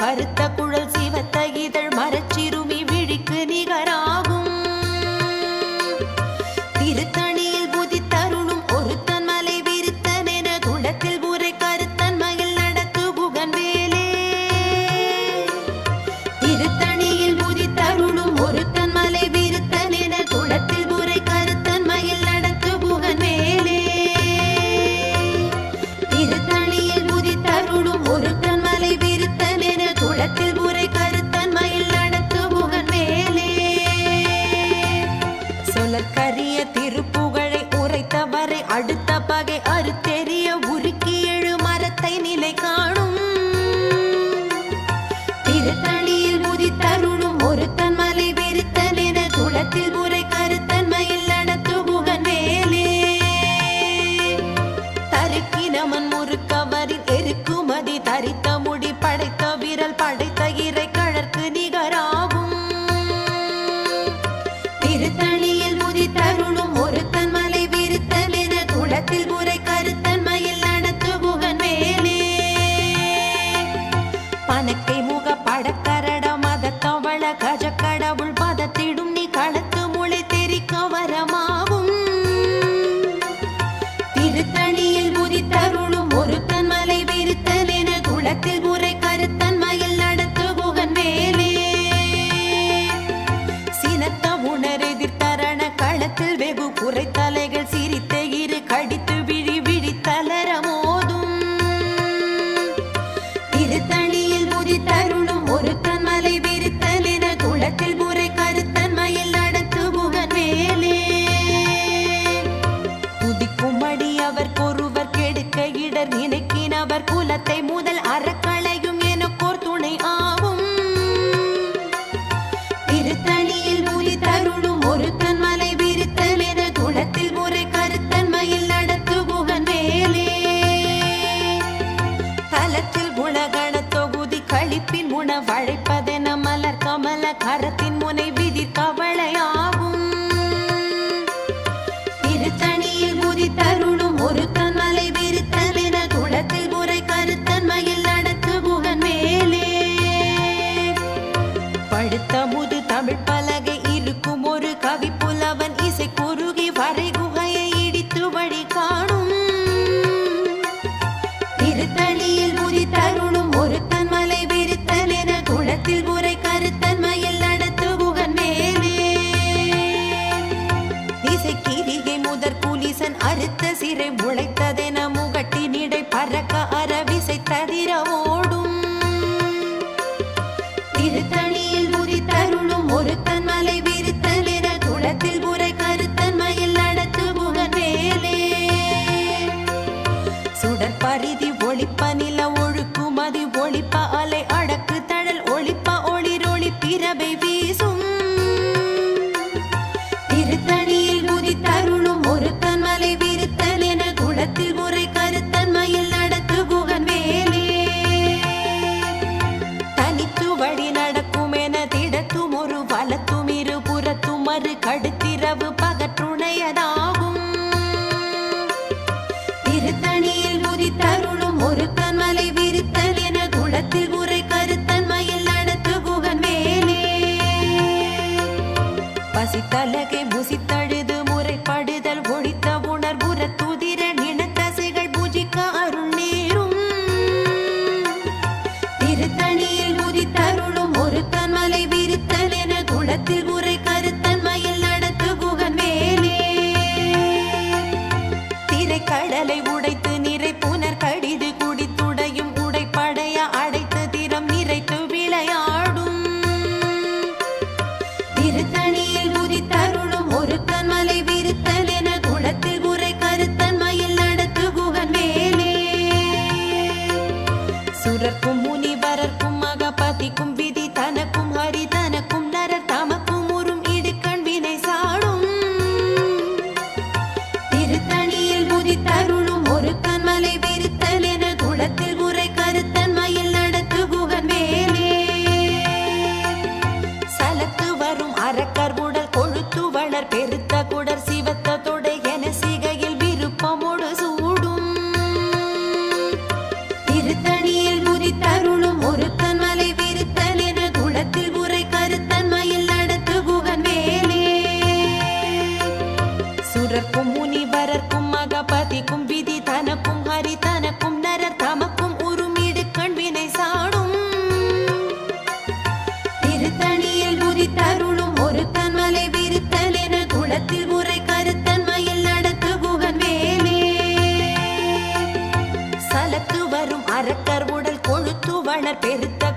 பருத்த அறுத்து அரக்கர் உடல் கொழுத்து வளர் பெரு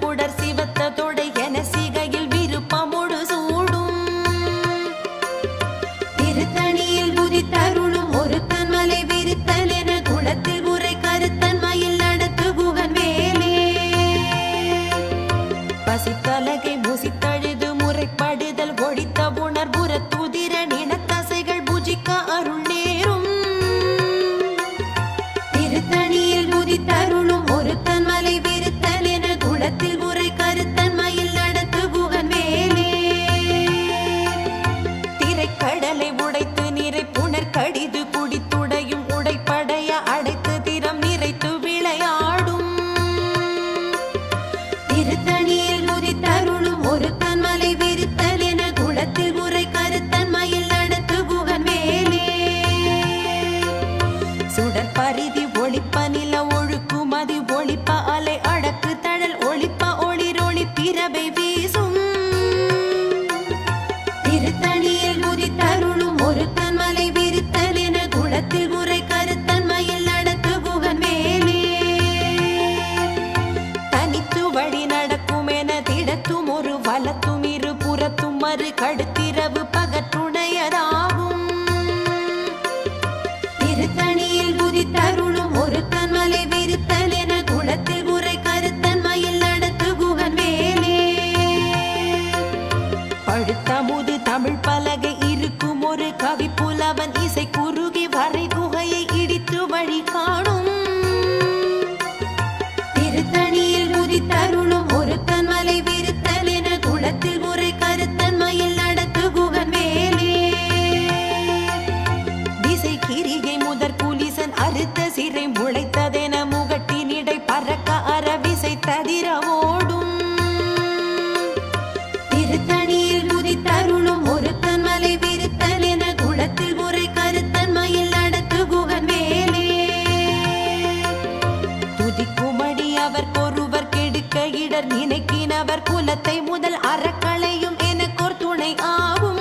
புடர் சிவத்த தொடைகள். நற்பற்குலத்தை முதல் அறக்கலையும் எனக்கோர் துணை ஆகும்.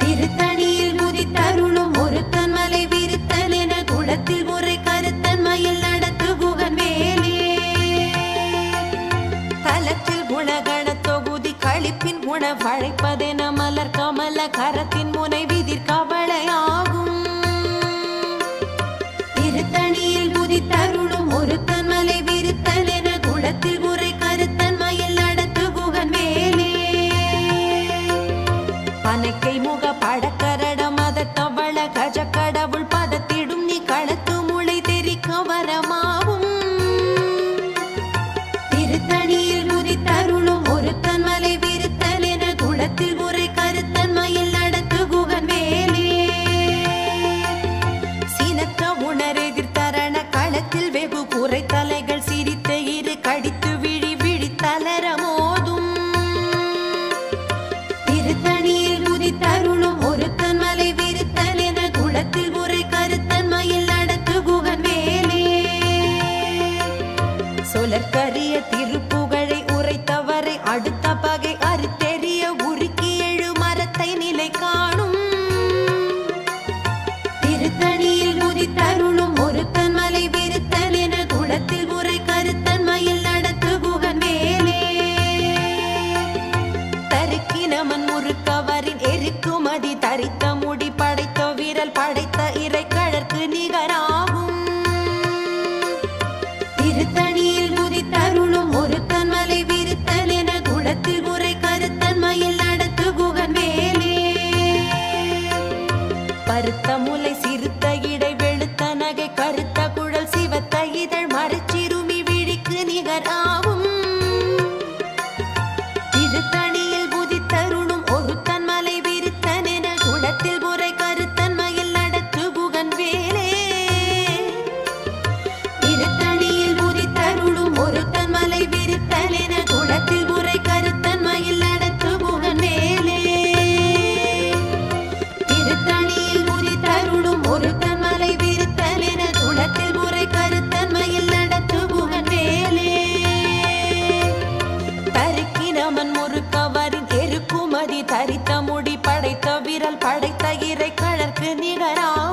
திருத்தணியில் முதித்தருளும் ஒருத்தன் மலை விருத்தன் என குளத்தில் முறை கருத்தன் மயில் நடத்து குகன் வேலே தலத்தில் குணகண தொகுதி கழிப்பின் உணவழைப்பதென மலர் கமல கரத்தின் முனைவி सोलर कर கருத்து படைத்த இறை கழற்கு நிகரா?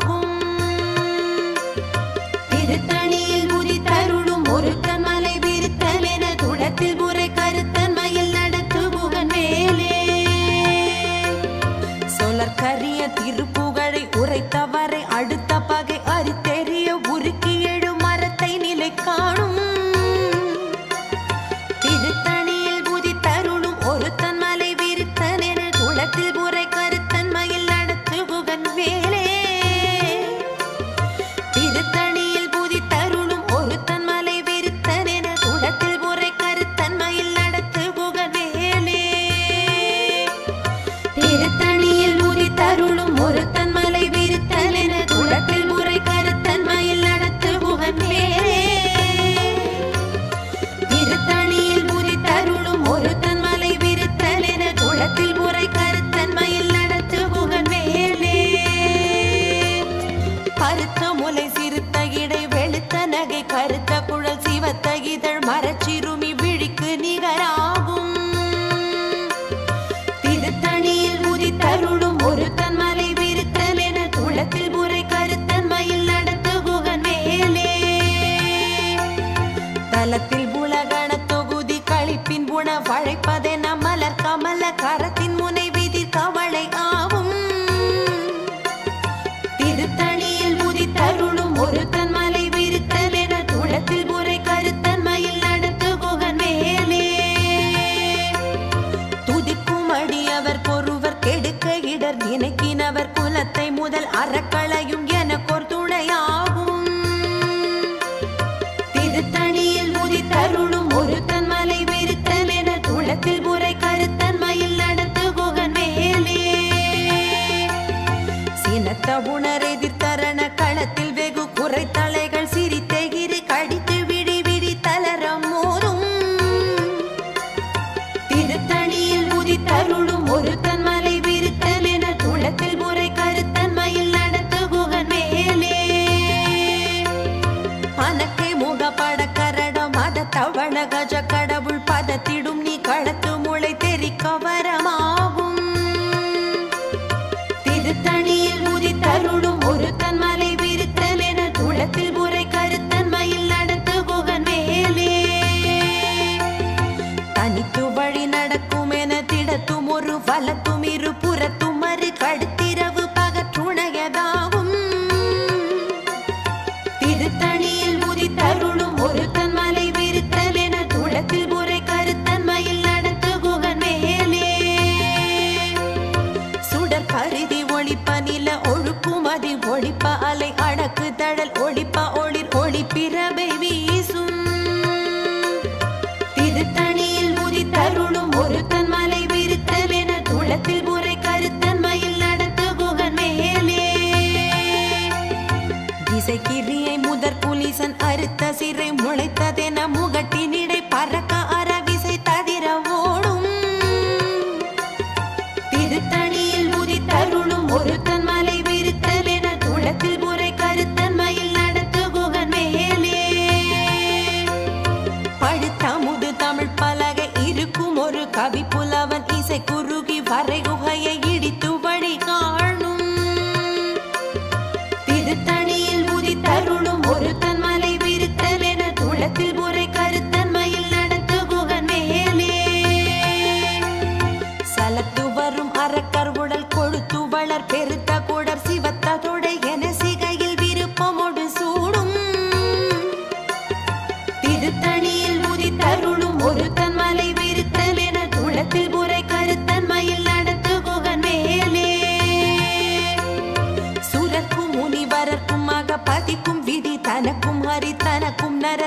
ஒருத்தன்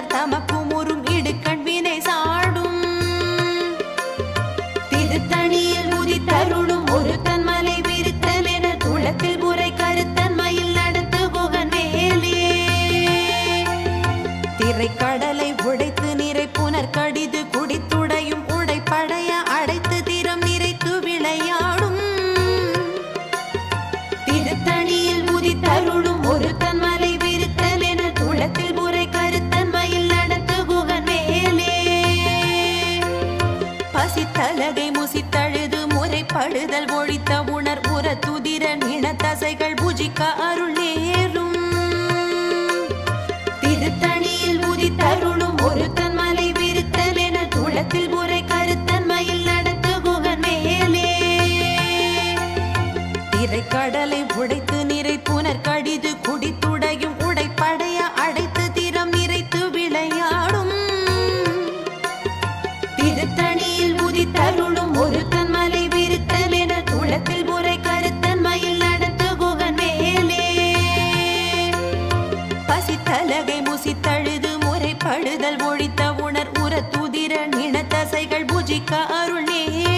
carta ஆசைகள் புஜிக்க அருள் பசித்தலகை முசித்தழுது முறைப்படுதல் ஒழித்த உணர் உரத்துதிர நினத்தசைகள் பூஜிக்க அருள் நேர்